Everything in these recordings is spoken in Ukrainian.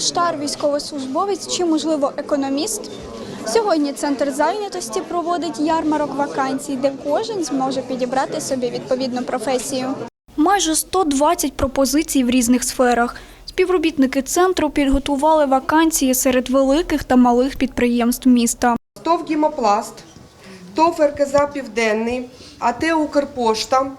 Поштар, військовослужбовець чи, можливо, економіст. Сьогодні центр зайнятості проводить ярмарок вакансій, де кожен зможе підібрати собі відповідну професію. Майже 120 пропозицій в різних сферах. Співробітники центру підготували вакансії серед великих та малих підприємств міста. ТОВ «Гімопласт», ТОВ РКЗ «Південний», АТ «Укрпошта»,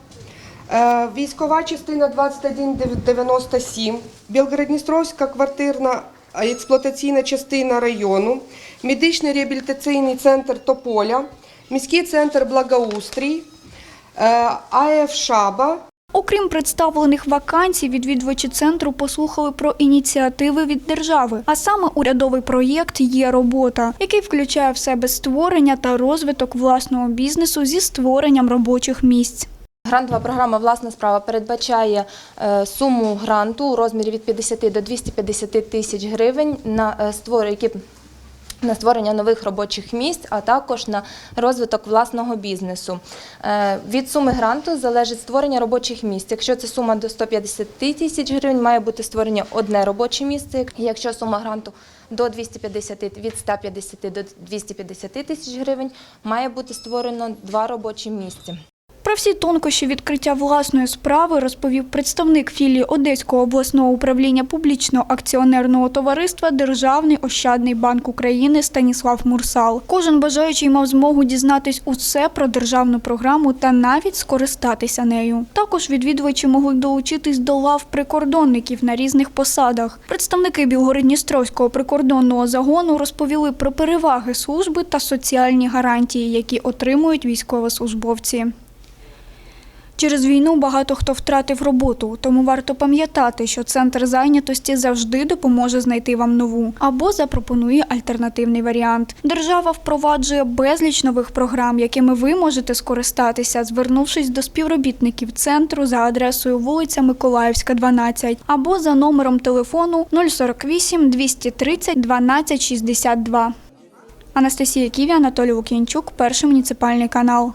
військова частина 2197, Білгородністровська квартирна експлуатаційна частина району, медичний реабілітаційний центр Тополя, міський центр Благоустрій, е, АФ «Шаба», Окрім представлених вакансій, відвідувачі центру послухали про ініціативи від держави, а саме урядовий проєкт є робота, який включає в себе створення та розвиток власного бізнесу зі створенням робочих місць. Грантова програма Власна справа передбачає е, суму гранту у розмірі від 50 до 250 тисяч гривень на е, створ- які на створення нових робочих місць, а також на розвиток власного бізнесу. Е, Від суми гранту залежить створення робочих місць. Якщо це сума до 150 тисяч гривень, має бути створення одне робоче місце. Якщо сума гранту до 250, від 150 до 250 тисяч гривень, має бути створено два робочі місця. Про всі тонкощі відкриття власної справи розповів представник філії Одеського обласного управління публічного акціонерного товариства Державний ощадний банк України Станіслав Мурсал. Кожен бажаючий мав змогу дізнатись усе про державну програму та навіть скористатися нею. Також відвідувачі могли долучитись до лав прикордонників на різних посадах. Представники Білгородністровського прикордонного загону розповіли про переваги служби та соціальні гарантії, які отримують військовослужбовці. Через війну багато хто втратив роботу, тому варто пам'ятати, що центр зайнятості завжди допоможе знайти вам нову або запропонує альтернативний варіант. Держава впроваджує безліч нових програм, якими ви можете скористатися, звернувшись до співробітників центру за адресою вулиця Миколаївська, 12 або за номером телефону 048 230 12 62. Анастасія Ківі, Анатолій Лук'янчук, перший муніципальний канал.